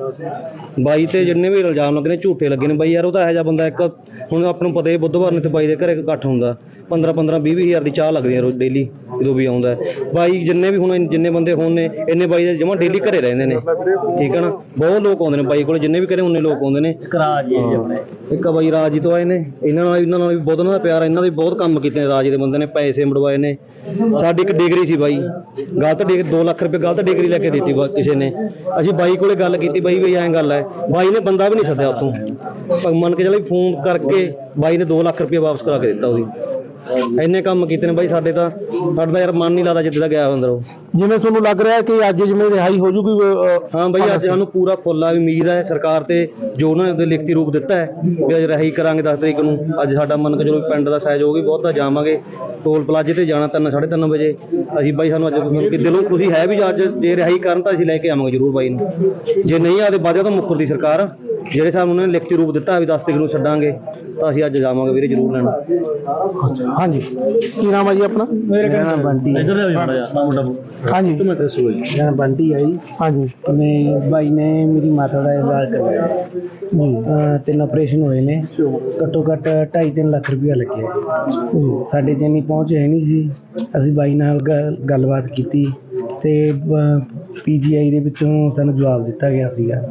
ਬਾਈ ਤੇ ਜਿੰਨੇ ਵੀ ਇਲਜ਼ਾਮ ਲੱਗੇ ਨੇ ਝੂਠੇ ਲੱਗੇ ਨੇ ਬਾਈ ਯਾਰ, ਉਹ ਤਾਂ ਇਹੋ ਜਿਹਾ ਬੰਦਾ ਇੱਕ, ਹੁਣ ਆਪਾਂ ਨੂੰ ਪਤਾ ਹੀ ਬੁੱਧਵਾਰ ਨੂੰ ਤੇ ਬਾਈ ਦੇ ਘਰੇ ਇਕੱਠ ਹੁੰਦਾ। 15 15 20 ਹਜ਼ਾਰ ਦੀ ਚਾਹ ਲੱਗਦੀ ਹੈ ਰੋਜ਼ ਡੇਲੀ ਜਦੋਂ ਵੀ ਆਉਂਦਾ ਹੈ। ਬਾਈ ਜਿੰਨੇ ਵੀ ਹੁਣ ਜਿੰਨੇ ਬੰਦੇ ਹੁਣ ਨੇ ਇੰਨੇ ਬਾਈ ਦੇ ਜਮਾ ਡੇਲੀ ਘਰੇ ਰਹਿੰਦੇ ਨੇ। ਠੀਕ ਹੈ ਨਾ? ਬਹੁਤ ਲੋਕ ਆਉਂਦੇ ਨੇ ਬਾਈ ਕੋਲ ਜਿੰਨੇ ਵੀ ਘਰੇ ਉਹਨੇ ਲੋਕ ਆਉਂਦੇ ਨੇ। ਕਰਾਜ ਹਾਂ। ਇੱਕ ਆ ਬਾਈ ਰਾਜੀ ਤੋਂ ਆਏ ਨੇ। ਇਹਨਾਂ ਨਾਲ ਇਹਨਾਂ ਨਾਲ ਵੀ ਬਹੁਤ ਉਹਨਾਂ ਦਾ ਪਿਆਰ ਆ, ਇਹਨਾਂ ਦੇ ਬਹੁਤ ਕੰਮ ਕੀਤੇ ਨੇ ਰਾਜੀ ਦੇ ਬੰਦੇ ਨੇ ਪੈਸੇ ਮੜਵਾਏ ਨੇ। ਸਾਡੀ ਇੱਕ ਡਿਗਰੀ ਸੀ ਬਾਈ। ਗਲਤ ਡਿਗਰੀ 2 ਲੱਖ ਰੁਪਏ ਗਲਤ ਡਿਗਰੀ ਲੈ ਕੇ ਦਿੱਤੀ ਬਾ- ਕਿਸੇ ਨੇ। ਅਸੀਂ ਬਾਈ ਕੋਲੇ ਗੱਲ ਕੀਤੀ ਬਾਈ ਵੀ ਐਂ ਗੱਲ ਹੈ ਬਾਈ ਨੇ ਬੰਦਾ ਵੀ ਨਹੀਂ ਛੱਡਿਆ ਉੱਥੋਂ। ਪਰ ਮੰਨ ਕੇ ਚੱਲੇ ਫੋਨ ਕਰਕੇ ਬਾਈ ਨੇ 2 ਲੱਖ ਰੁਪਏ ਵਾਪਸ ਕਰਾ ਕੇ ਦਿੱਤਾ ਉਹਦੀ। ਇੰਨੇ ਕੰਮ ਕੀਤੇ ਨੇ ਬਾਈ ਸਾਡੇ ਤਾਂ। ਸਾਡਾ ਤਾਂ ਯਾਰ ਮਨ ਨਹੀਂ ਲੱਗਦਾ ਜਿੱਦਾਂ ਦਾ ਗਿਆ ਅੰਦਰੋਂ ਜਿਵੇਂ ਤੁਹਾਨੂੰ ਲੱਗ ਰਿਹਾ ਕਿ ਅੱਜ ਜਿਵੇਂ ਰਿਹਾਈ ਹੋ ਜੂਗੀ ਹਾਂ ਬਈ ਅੱਜ ਸਾਨੂੰ ਪੂਰਾ ਫੁੱਲ ਆ ਉਮੀਦ ਹੈ ਸਰਕਾਰ ਤੇ ਜੋ ਉਹਨਾਂ ਨੇ ਲਿਖਤੀ ਰੂਪ ਦਿੱਤਾ ਹੈ ਵੀ ਅੱਜ ਰਹੀ ਕਰਾਂਗੇ 10 ਤਰੀਕ ਨੂੰ। ਅੱਜ ਸਾਡਾ ਮੰਨ ਕੇ ਚਲੋ ਪਿੰਡ ਦਾ ਸਹਿਯੋਗ ਵੀ ਬਹੁਤਾ ਜਾਵਾਂਗੇ। ਟੋਲ ਪਲਾਜ਼ੇ ਤੇ ਜਾਣਾ ਤਿੰਨ ਸਾਢੇ ਤਿੰਨ ਵਜੇ। ਅਸੀਂ ਬਾਈ ਸਾਨੂੰ ਅੱਜ ਕਿ ਦਿਲੋਂ ਖੁਸ਼ੀ ਹੈ ਵੀ ਅੱਜ ਜੇ ਰਹੀ ਕਰਨ ਤਾਂ ਅਸੀਂ ਲੈ ਕੇ ਆਵਾਂਗੇ ਜ਼ਰੂਰ ਬਾਈ ਨੂੰ। ਜੇ ਨਹੀਂ ਆਦੇ ਵਾਜਾ ਤਾਂ ਮੁੱਕਰਦੀ ਸਰਕਾਰ ਜਿਹੜੇ ਸਾਨੂੰ ਉਹਨਾਂ ਨੇ ਲਿਖਤੀ ਰੂਪ ਦਿੱਤਾ ਵੀ 10 ਤਰੀਕ ਨੂੰ ਛੱਡਾਂਗੇ ਤਾਂ ਅਸੀਂ ਅੱਜ ਜਾਵਾਂਗੇ ਵੀਰੇ ਜ਼ਰੂਰ ਲੈਣ। ਹਾਂਜੀ। ਕੀ ਨਾਮ ਹੈ ਜੀ ਆਪਣਾ? ਮੇਰੇ ਨਾਮ ਬੰਟੀ ਹਾਂਜੀ। ਮੈਂ ਦੱਸੋ ਜੀ ਮੇਰਾ ਬੰਟੀ ਹੈ ਜੀ। ਹਾਂਜੀ। ਮੈਂ ਬਾਈ ਨੇ ਮੇਰੀ ਮਾਤਾ ਦਾ ਇਲਾਜ ਕਰਵਾਇਆ। ਜੀ। ਤਿੰਨ ਆਪਰੇਸ਼ਨ ਹੋਏ ਨੇ। ਘੱਟੋ ਘੱਟ 2.5 ਲੱਖ ਰੁਪਇਆ ਲੱਗਿਆ। ਸਾਡੇ ਚ ਇੰਨੀ ਪਹੁੰਚ ਹੈ ਨਹੀਂ ਸੀ। ਅਸੀਂ ਬਾਈ ਨਾਲ ਗੱਲ- ਗੱਲਬਾਤ ਕੀਤੀ ਤੇ ਪੀਜੀਆਈ ਦੇ ਵਿੱਚੋਂ ਸਾਨੂੰ ਜਵਾਬ ਦਿੱਤਾ ਗਿਆ ਸੀਗਾ।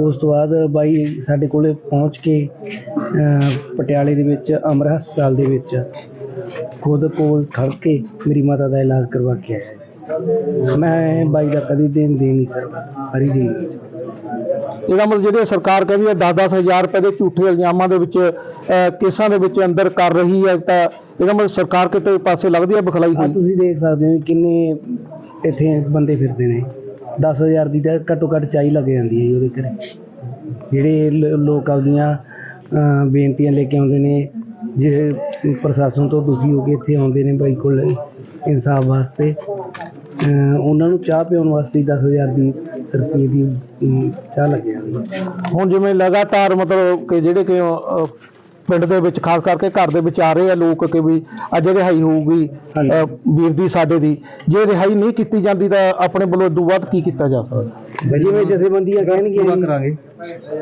ਉਸ ਤੋਂ ਬਾਅਦ ਬਾਈ ਸਾਡੇ ਕੋਲੇ ਪਹੁੰਚ ਕੇ ਪਟਿਆਲੇ ਦੇ ਵਿੱਚ ਅਮਰ ਹਸਪਤਾਲ ਦੇ ਵਿੱਚ ਖੁਦ ਕੋਲ ਖੜ ਕੇ ਮੇਰੀ ਮਾਤਾ ਦਾ ਇਲਾਜ ਕਰਵਾ ਕੇ ਆਇਆ ਮੈਂ ਬਾਈ ਦਾ ਕਦੀ ਦੇਣ ਦੇ ਨਹੀਂ ਸਕਦਾ ਸਾਰੀ ਜ਼ਿੰਦਗੀ ਇਹਦਾ ਮਤਲਬ ਜਿਹੜੇ ਸਰਕਾਰ ਕਹਿੰਦੀ ਹੈ 10-10 ਹਜ਼ਾਰ ਰੁਪਏ ਦੇ ਝੂਠੇ ਇਲਜ਼ਾਮਾਂ ਦੇ ਵਿੱਚ ਕੇਸਾਂ ਦੇ ਵਿੱਚ ਅੰਦਰ ਕਰ ਰਹੀ ਹੈ ਤਾਂ ਇਹਦਾ ਮਤਲਬ ਸਰਕਾਰ ਕਿਤੇ ਪਾਸੇ ਲੱਗਦੀ ਹੈ ਬਖਲਾਈ ਹੋਈ? ਤੁਸੀਂ ਦੇਖ ਸਕਦੇ ਹੋ ਕਿੰਨੇ ਇੱਥੇ ਬੰਦੇ ਫਿਰਦੇ ਨੇ। 10000 ਦੀ ਤਾਂ ਘੱਟੋ ਘੱਟ ਚਾਈ ਲੱਗ ਜਾਂਦੀ ਹੈ ਜੀ ਉਹਦੇ ਘਰੇ। ਜਿਹੜੇ ਲੋਕ ਆਪਦੀਆਂ ਬੇਨਤੀਆਂ ਲੈ ਕੇ ਆਉਂਦੇ ਨੇ ਜਿਹੜੇ ਪ੍ਰਸ਼ਾਸਨ ਤੋਂ ਦੁਖੀ ਹੋ ਕੇ ਇੱਥੇ ਆਉਂਦੇ ਨੇ ਬਾਈ ਕੋਲ ਇਨਸਾਫ ਵਾਸਤੇ ਅਹ, ਉਹਨਾਂ ਨੂੰ ਚਾਹ ਪਿਆਉਣ ਵਾਸਤੇ 10000 ਦੀ ਰੁਪਏ ਦੀ ਚਾਹ ਲੱਗਿਆ ਹੁਣ ਜਿਵੇਂ ਲਗਾਤਾਰ ਮਤਲਬ ਕਿ ਜਿਹੜੇ ਕਿ ਪਿੰਡ ਦੇ ਵਿੱਚ ਖਾਸ ਕਰਕੇ ਘਰ ਦੇ ਵਿੱਚ ਆ ਰਹੇ ਆ ਲੋਕ ਕਿ ਵੀ ਅੱਜ ਰਿਹਾਈ ਹੋਊਗੀ ਵੀਰ ਦੀ ਸਾਡੇ ਦੀ। ਜੇ ਰਿਹਾਈ ਨਹੀਂ ਕੀਤੀ ਜਾਂਦੀ ਤਾਂ ਆਪਣੇ ਵੱਲੋਂ ਉਦੋਂ ਬਾਅਦ ਕੀ ਕੀਤਾ ਜਾ ਸਕਦਾ? ਜਿਵੇਂ ਜਥੇਬੰਦੀਆਂ ਕਹਿਣਗੀਆਂ ਕਰਾਂਗੇ।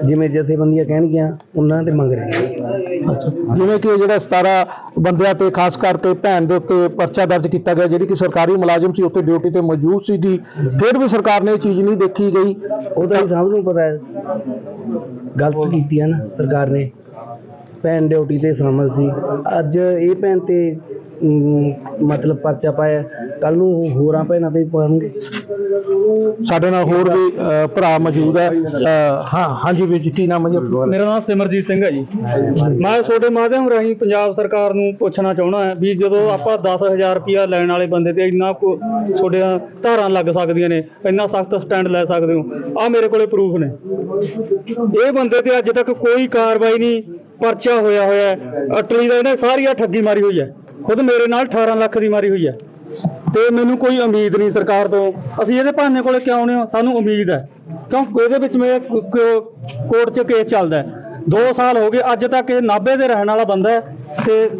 ਜਿਵੇਂ ਜਥੇਬੰਦੀਆਂ ਕਹਿਣਗੀਆਂ ਉਹਨਾਂ ਤੇ ਮੰਗ ਰਹੇ ਹਾਂ। ਜਿਵੇਂ ਕਿ ਜਿਹੜਾ 17 ਬੰਦਿਆਂ ਤੇ ਖਾਸ ਕਰਕੇ ਭੈਣ ਦੇ ਉੱਤੇ ਪਰਚਾ ਦਰਜ ਕੀਤਾ ਗਿਆ ਜਿਹੜੀ ਕਿ ਸਰਕਾਰੀ ਮੁਲਾਜ਼ਮ ਸੀ ਉੱਤੇ ਡਿਊਟੀ ਤੇ ਮੌਜੂਦ ਸੀਗੀ। ਫਿਰ ਵੀ ਸਰਕਾਰ ਨੇ ਇਹ ਚੀਜ਼ ਨਹੀਂ ਦੇਖੀ ਗਈ। ਉਹ ਤਾਂ ਅਸੀਂ ਸਭ ਨੂੰ ਪਤਾ ਹੈ। ਗਲਤ ਕੀਤੀ ਹੈ ਨਾ ਸਰਕਾਰ ਨੇ। ਭੈਣ ਡਿਊਟੀ ਤੇ ਸ਼ਾਮਲ ਸੀ। ਅੱਜ ਇਹ ਭੈਣ ਤੇ ਅਮ, ਮਤਲਬ ਪਰਚਾ ਪਾਇਆ। ਕੱਲ ਨੂੰ ਹੋਰਾਂ ਭੈਣਾਂ ਤੇ ਵੀ ਪਾਉਣਗੇ। ਸਾਡੇ ਨਾਲ ਹੋਰ ਵੀ ਭਰਾ ਮੌਜੂਦ ਹੈ ਅਹ, ਹਾਂ ਹਾਂਜੀ ਵੀਰ ਜੀ ਕੀ ਨਾਮ ਹੈ ਜੀ ਮੇਰਾ ਨਾਮ ਸਿਮਰਜੀਤ ਸਿੰਘ ਹੈ ਜੀ। ਮੈਂ ਤੁਹਾਡੇ ਮਾਧਿਅਮ ਰਾਹੀਂ ਪੰਜਾਬ ਸਰਕਾਰ ਨੂੰ ਪੁੱਛਣਾ ਚਾਹੁੰਦਾ ਹਾਂ ਵੀ ਜਦੋਂ ਆਪਾਂ 10000 ਰੁਪਇਆ ਲੈਣ ਵਾਲੇ ਬੰਦੇ ਤੇ ਇੰਨਾ ਕੁ ਤੁਹਾਡੀਆਂ ਧਾਰਾਂ ਲੱਗ ਸਕਦੀਆਂ ਨੇ ਇੰਨਾ ਸਖਤ ਸਟੈਂਡ ਲੈ ਸਕਦੇ ਹੋ। ਆ ਮੇਰੇ ਕੋਲੇ ਪ੍ਰੂਫ ਨੇ। ਇਹ ਬੰਦੇ ਤੇ ਅੱਜ ਤੱਕ ਕੋਈ ਕਾਰਵਾਈ ਨਹੀਂ ਪਰਚਾ ਹੋਇਆ ਹੋਇਆ ਹੈ। ਅਟਲੀ ਦਾ ਇਹਨੇ ਸਾਰੀਆਂ ਠੱਗੀ ਮਾਰੀ ਹੋਈ ਹੈ। ਖੁਦ ਮੇਰੇ ਨਾਲ 18 ਲੱਖ ਦੀ ਮਾਰੀ ਹੋਈ ਹੈ। ਤੇ ਮੈਨੂੰ ਕੋਈ ਉਮੀਦ ਨਹੀਂ ਸਰਕਾਰ ਤੋਂ। ਅਸੀਂ ਇਹਦੇ ਭਾਨੇ ਕੋਲੇ ਕਿਉਂ ਆਉਂਦੇ ਹਾਂ ਸਾਨੂੰ ਉਮੀਦ ਹੈ। ਕਿਉਂ? ਇਹਦੇ ਵਿੱਚ ਮੇਰੇ ਕੋਰਟ 'ਚ ਕੇਸ ਚੱਲਦਾ ਹੈ। 2 ਸਾਲ ਹੋ ਗਏ। ਅੱਜ ਤੱਕ ਇਹ ਨਾਭੇ ਦੇ ਰਹਿਣ ਵਾਲਾ ਬੰਦਾ ਹੈ। ਤੇ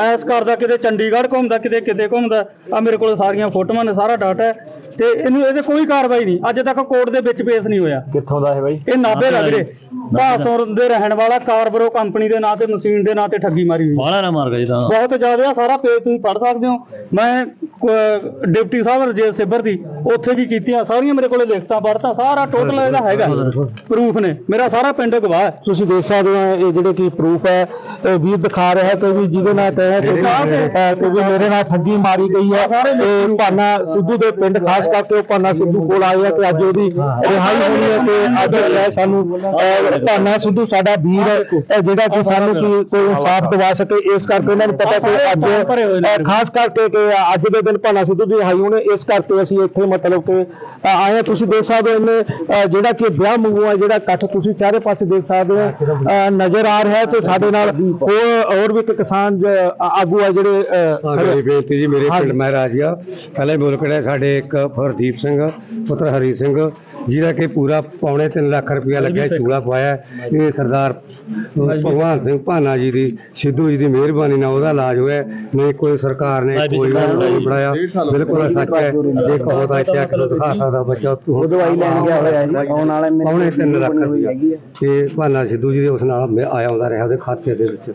ਐਸ ਕਰਦਾ ਕਿਤੇ ਚੰਡੀਗੜ੍ਹ ਘੁੰਮਦਾ, ਕਿਤੇ ਕਿਤੇ ਘੁੰਮਦਾ। ਆ ਮੇਰੇ ਕੋਲ ਸਾਰੀਆਂ ਫੋਟੋਆਂ ਨੇ, ਸਾਰਾ ਡਾਟਾ ਹੈ। ਤੇ ਇਹਨੂੰ ਇਹਦੇ ਕੋਈ ਕਾਰਵਾਈ ਨਹੀਂ। ਅੱਜ ਤੱਕ ਕੋਰਟ ਦੇ ਵਿੱਚ ਪੇਸ਼ ਨਹੀਂ ਹੋਇਆ। ਕਿੱਥੋਂ ਦਾ ਹੈ ਬਾਈ? ਇਹ ਨਾਭੇ ਦਾ ਵੀਰੇ ਭਾਸੌਰ ਦੇ ਰਹਿਣ ਵਾਲਾ ਕਾਰਬਰੋ ਕੰਪਨੀ ਦੇ ਨਾਂ ਤੇ ਮਸ਼ੀਨ ਦੇ ਨਾਂ ਤੇ ਠੱਗੀ ਮਾਰੀ ਹੋਈ। ਬਾਹਲਾ ਨਾ ਮਾਰ ਗਈ ਤਾਂ। ਬਹੁਤ ਜ਼ਿਆਦਾ ਆ ਸਾਰਾ ਪੇਜ ਤੁਸੀਂ ਪੜ੍ਹ ਸਕਦੇ ਹੋ। ਮੈਂ ਡਿਪਟੀ ਸਾਹਿਬ ਰਜੇਸ਼ ਸਿੱਬਰ ਦੀ ਉੱਥੇ ਵੀ ਕੀਤੀਆਂ ਸਾਰੀਆਂ ਮੇਰੇ ਕੋਲੇ ਲਿਖਤਾਂ ਪੜ੍ਹਤਾ ਸਾਰਾ ਟੋਟਲ ਇਹਦਾ ਹੈਗਾ। ਪ੍ਰੂਫ ਨੇ। ਮੇਰਾ ਸਾਰਾ ਪਿੰਡ ਗਵਾਹ ਹੈ। ਤੁਸੀਂ ਦੇਖ ਸਕਦੇ ਹੋ ਇਹ ਜਿਹੜੇ ਕੀ ਪ੍ਰੂਫ ਹੈ ਇਹ ਵੀਰ ਦਿਖਾ ਰਿਹਾ ਹੈ ਕਿ ਵੀ ਜਿਹਦੇ ਨਾਲ ਕਹੇ ਕਿ ਵੀ ਵੀ ਮੇਰੇ ਨਾਲ ਠੱਗੀ ਮਾਰੀ ਗਈ ਹੈ। ਤੇ ਭਾਨਾ ਸਿੱਧੂ ਦੇ ਪਿੰਡ ਖਾਸ ਕਰਕੇ ਉਹ ਭਾਨਾ ਸਿੱਧੂ ਕੋਲ ਆਏ ਆ ਕਿ ਅੱਜ ਉਹਦੀ ਰਿਹਾਈ ਹੋਣੀ ਹੈ ਤੇ ਅੱਜ ਇਹ ਸਾਨੂੰ ਭਾਨਾ ਸਿੱਧੂ ਸਾਡਾ ਵੀਰ ਹੈ ਜਿਹੜਾ ਕਿ ਸਾਨੂੰ ਕੋਈ ਇਨਸਾਫ ਦਿਵਾ ਸਕੇ ਇਸ ਕਰਕੇ ਉਹਨਾਂ ਨੂੰ ਪਤਾ ਕਿ ਅੱਜ ਖਾਸ ਕਰਕੇ ਕਿ ਅੱਜ ਦੇ ਦਿਨ ਭਾਨਾ ਸਿੱਧੂ ਦੀ ਰਿਹਾਈ ਹੋਣੀ ਇਸ ਕਰਕੇ ਅਸੀਂ ਇੱਥੇ ਮਤਲਬ ਕਿ ਆਏ। ਤੁਸੀਂ ਦੇਖ ਸਕਦੇ ਹੋ ਜਿਹੜਾ ਕਿ ਵਿਆਹ ਮੰਗੂ ਹੈ ਜਿਹੜਾ ਇਕੱਠ ਤੁਸੀਂ ਚਾਰੇ ਪਾਸੇ ਦੇਖ ਸਕਦੇ ਹੋ ਨਜ਼ਰ ਆ ਰਿਹਾ ਤੇ ਸਾਡੇ ਨਾਲ ਹੋਰ ਹੋਰ ਵੀ ਇੱਕ ਕਿਸਾਨ ਆ- ਆਗੂ ਹੈ ਜਿਹੜੇ ਮੇਰੀ ਬੇਨਤੀ ਜੀ ਮੇਰੇ। ਪਿੰਡ ਮਹਾਰਾਜੀਆ ਪਹਿਲੇ ਮੁਲਕ ਨੇ ਸਾਡੇ ਇੱਕ ਫਰਦੀਪ ਸਿੰਘ ਪੁੱਤਰ ਹਰੀ ਸਿੰਘ ਜਿਹਦਾ ਕਿ ਪੂਰਾ ਪੌਣੇ 3 ਲੱਖ ਰੁਪਇਆ ਲੱਗਿਆ ਚੂੜਾ ਪਾਇਆ। ਇਹ ਸਰਦਾਰ ਭਗਵਾਨ ਸਿੰਘ ਭਾਨਾ ਜੀ ਦੀ ਸਿੱਧੂ ਜੀ ਦੀ ਮਿਹਰਬਾਨੀ ਨਾਲ ਉਹਦਾ ਇਲਾਜ ਹੋਇਆ। ਨਹੀਂ ਕੋਈ ਸਰਕਾਰ ਨੇ ਕੋਈ ਉਹ ਨਹੀਂ ਬਣਾਇਆ। ਬਿਲਕੁਲ ਸੱਚ ਹੈ। ਜੇ ਕਹੋ ਤਾਂ ਇੱਥੇ ਆ ਕੇ ਦਿਖਾ ਸਕਦਾ ਬੱਚਾ। ਤੂੰ ਦਵਾਈ ਲੈਣ ਗਿਆ ਹੋਇਆ ਜੀ। ਆਉਣ ਵਾਲੇ ਮੇਰੇ ਪੌਣੇ 3 ਲੱਖ ਰੁਪਇਆ। ਹੈਗੀ ਹੈ ਤੇ ਭਾਨਾ ਸਿੱਧੂ ਜੀ ਦੇ ਉਸ ਨਾਲ ਮੈਂ ਆਇਆ ਹੁੰਦਾ ਰਿਹਾ ਉਹਦੇ ਖਾਤੇ ਦੇ ਵਿੱਚ।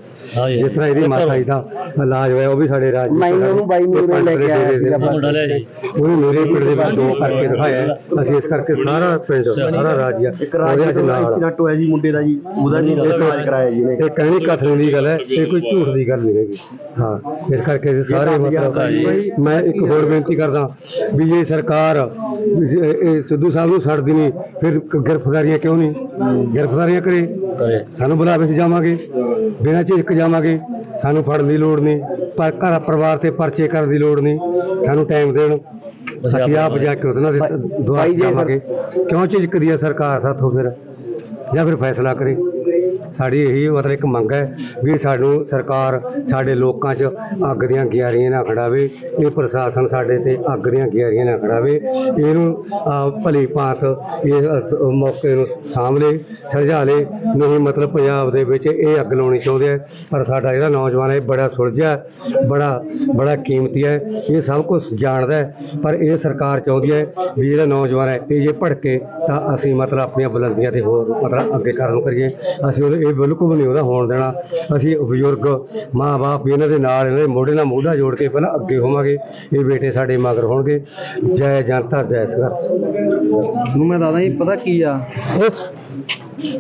ਜਿਸ ਤਰ੍ਹਾਂ ਇਹਦੀ ਮਾਤਾ ਜੀ ਦਾ ਇਲਾਜ ਹੋਇਆ ਉਹ ਵੀ ਸਾਡੇ ਰਾਜ ਮੈਂ ਉਹਨੂੰ ਬਾਈ ਨੂੰ ਉਰੇ ਲੈ ਕੇ ਆਇਆ ਜੀ। ਉਹਨੇ ਮੇਰੇ ਪਿੰਡ ਦੇ ਵਿੱਚ ਦੋ ਕਰਕੇ ਦਿਖਾਇਆ। ਅਸੀਂ ਇਸ ਕਰਕੇ ਸਾਰਾ ਪਿੰਡ ਸਾਰਾ ਰਾਜ ਆ। ਉਹਦੇ ਚ ਨਾਲ। ਐਕਸੀਡੈਂਟ ਹੋਇਆ ਜੀ ਮੁੰਡੇ ਦਾ ਜੀ ਉਹਦਾ ਵੀ ਇਲਾਜ ਕਰਾਇਆ ਜੀ ਨੇ ਇਹ ਕਹਿਣੀ ਕਥਨੀ ਦੀ ਗੱਲ ਹੈ ਇਹ ਕੋਈ ਝੂਠ ਦੀ ਗੱਲ ਨਹੀਂ ਹੈਗੀ। ਹਾਂ ਇਸ ਕਰਕੇ ਸਾਰੇ ਮਤਲਬ ਮੈਂ ਇੱਕ ਹੋਰ ਬੇਨਤੀ ਕਰਦਾ ਵੀ ਜੇ ਸਰਕਾਰ ਇਹ ਸਿੱਧੂ ਸਾਹਿਬ ਨੂੰ ਛੱਡਦੀ ਨਹੀਂ ਫਿਰ ਗ੍ਰਿਫਤਾਰੀਆਂ ਕਿਉਂ ਨਹੀਂ? ਗ੍ਰਿਫਤਾਰੀਆਂ ਕਰੇ। ਸਾਨੂੰ ਬੁਲਾਵੇ 'ਚ ਜਾਵਾਂਗੇ। ਬਿਨਾਂ ਝਿਜਕ ਜਾਵਾਂਗੇ। ਸਾਨੂੰ ਫੜਨ ਦੀ ਲੋੜ ਨਹੀਂ। ਪਰ ਘਰ ਪਰਿਵਾਰ ਤੇ ਪਰਚੇ ਕਰਨ ਦੀ ਲੋੜ ਨਹੀਂ। ਸਾਨੂੰ ਟਾਈਮ ਦੇਣ। ਅਸੀਂ ਆਪ ਜਾ ਕੇ ਉਹਨਾਂ ਦੇ ਦੁਆ ਜਾਵਾਂਗੇ ਕਿਉਂ ਝਿਜਕਦੀ ਹੈ ਸਰਕਾਰ ਸਾਥੋਂ ਫਿਰ? ਜਾਂ ਫਿਰ ਫੈਸਲਾ ਕਰੇ? ਸਾਡੀ ਇਹੀ ਮਤਲਬ ਇੱਕ ਮੰਗ ਹੈ ਵੀ ਸਾਨੂੰ ਸਰਕਾਰ ਸਾਡੇ ਲੋਕਾਂ 'ਚ ਅੱਗ ਦੀਆਂ ਗਿਆਰੀਆਂ ਨਾ ਖੜਾਵੇ ਇਹ ਪ੍ਰਸ਼ਾਸਨ ਸਾਡੇ ਤੇ ਅੱਗ ਦੀਆਂ ਗਿਆਰੀਆਂ ਨਾ ਖੜਾਵੇ ਇਹਨੂੰ ਅਹ, ਭਲੀ ਭਾਂਤ ਇਹ ਅਸ- ਮੌਕੇ ਨੂੰ ਸਾਹਮਣੇ ਸੁਲਝਾ ਲਏ ਨਹੀਂ ਮਤਲਬ ਪੰਜਾਬ ਦੇ ਵਿੱਚ ਇਹ ਅੱਗ ਲਾਉਣੀ ਚਾਹੁੰਦੇ ਆ ਪਰ ਸਾਡਾ ਜਿਹੜਾ ਨੌਜਵਾਨ ਹੈ ਇਹ ਬੜਾ ਸੁਲਝਿਆ ਬੜਾ ਬੜਾ ਕੀਮਤੀ ਹੈ ਇਹ ਸਭ ਕੁਝ ਜਾਣਦਾ ਹੈ ਪਰ ਇਹ ਸਰਕਾਰ ਚਾਹੁੰਦੀ ਹੈ ਵੀ ਜਿਹੜਾ ਨੌਜਵਾਨ ਹੈ ਇਹ ਜੇ ਭੜਕੇ ਤਾਂ ਅਸੀਂ ਮਤਲਬ ਆਪਣੀਆਂ ਬੁਲੰਦੀਆਂ ਤੇ ਹੋਰ ਮਤਲਬ ਅੱਗੇ ਕਰਨ ਨੂੰ ਕਰੀਏ ਅਸੀਂ ਉਹਨੂੰ ਇਹ ਬਿਲਕੁਲ ਨਹੀਂ ਉਹਦਾ ਹੋਣ ਦੇਣਾ। ਅਸੀਂ ਬਜ਼ੁਰਗ ਮਾਂ-ਬਾਪ ਵੀ ਇਹਨਾਂ ਦੇ ਨਾਲ, ਇਹਨਾਂ ਦੇ ਮੋਢੇ ਨਾਲ ਮੋਢਾ ਜੋੜ ਕੇ ਪਹਿਲਾਂ ਅੱਗੇ ਹੋਵਾਂਗੇ। ਇਹ ਬੇਟੇ ਸਾਡੇ ਮਗਰ ਹੋਣਗੇ। ਜੈ ਜਨਤਾ, ਜੈ ਸੰਘਰਸ਼ ਨੂੰ ਮੈਂ ਦਾਦਾ ਜੀ, ਪਤਾ ਕੀ ਆ? ਇਸ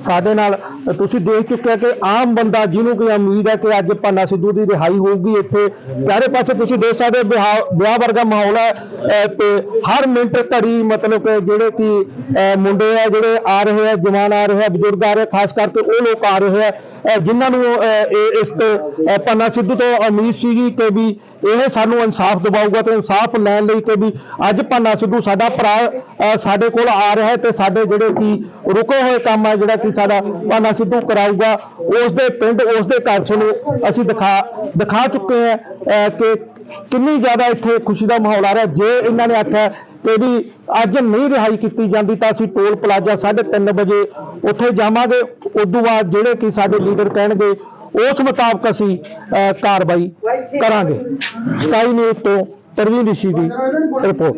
ਸਾਡੇ ਨਾਲ ਤੁਸੀਂ ਦੇਖ ਚੁੱਕਿਆ ਕਿ ਆਮ ਬੰਦਾ ਜਿਹਨੂੰ ਕੋਈ ਉਮੀਦ ਹੈ ਕਿ ਅੱਜ ਪੰਨਾ ਸਿੱਧੂ ਦੀ ਰਿਹਾਈ ਹੋਊਗੀ ਇੱਥੇ, ਚਾਰੇ ਪਾਸੇ ਤੁਸੀਂ ਦੇਖ ਸਕਦੇ ਹੋ ਵਿਆਹ ਵਿਆਹ ਵਰਗਾ ਮਾਹੌਲ ਹੈ, ਅਹ ਤੇ ਹਰ ਮਿੰਟ ਘੜੀ ਮਤਲਬ ਕਿ ਜਿਹੜੇ ਕਿ, ਅਹ ਮੁੰਡੇ ਆ, ਜਿਹੜੇ ਆ ਰਹੇ ਆ, ਜਵਾਨ ਆ ਰਹੇ ਆ, ਬਜ਼ੁਰਗ ਆ ਰਹੇ ਖਾਸ ਕਰਕੇ ਉਹ ਲੋਕ ਆ ਰਹੇ ਆ। ਜਿਨ੍ਹਾਂ ਨੂੰ ਇਹ- ਇਸ ਤੋਂ ਅਹ, ਪੰਨਾ ਸਿੱਧੂ ਤੋਂ ਉਮੀਦ ਸੀਗੀ ਕਿ ਵੀ ਇਹ ਸਾਨੂੰ ਇਨਸਾਫ ਦਿਵਾਊਗਾ ਤੇ ਇਨਸਾਫ ਲੈਣ ਲਈ ਕਿ ਵੀ ਅੱਜ ਪੰਨਾ ਸਿੱਧੂ ਸਾਡਾ ਭਰਾ ਸਾਡੇ ਕੋਲ ਆ ਰਿਹਾ ਹੈ ਤੇ ਸਾਡੇ ਜਿਹੜੇ ਕਿ ਰੁਕੇ ਹੋਏ ਕੰਮ ਹੈ ਜਿਹੜਾ ਕਿ ਸਾਡਾ ਪੰਨਾ ਸਿੱਧੂ ਕਰਾਊਗਾ ਉਸ ਦੇ ਪਿੰਡ ਉਸ ਦੇ ਘਰ ਸਾਨੂੰ ਅਸੀਂ ਦਿਖਾ ਦਿਖਾ ਚੁੱਕੇ ਹਾਂ ਕਿ ਕਿੰਨੀ ਜ਼ਿਆਦਾ ਇੱਥੇ ਖੁਸ਼ੀ ਦਾ ਮਾਹੌਲ ਆ ਰਿਹਾ। ਜੇ ਇਹਨਾਂ ਨੇ ਆਖਿਆ ਕਿ ਅੱਜ ਨਹੀਂ ਰਿਹਾਈ ਕੀਤੀ ਜਾਂਦੀ ਤਾਂ ਅਸੀਂ ਟੋਲ ਪਲਾਜ਼ਾ 3:30 ਵਜੇ ਉੱਥੇ ਜਾਵਾਂਗੇ। ਉਦੋਂ ਬਾਅਦ ਜਿਹੜੇ ਕਿ ਸਾਡੇ ਲੀਡਰ ਕਹਿਣਗੇ, ਉਸ ਮੁਤਾਬਕ ਅਸੀਂ ਕਾਰਵਾਈ ਕਰਾਂਗੇ। ਸਕਾਈ ਨਿਊਜ਼ ਤੋਂ ਪ੍ਰਵੀਨ ਰਿਸ਼ੀ ਦੀ ਰਿਪੋਰਟ।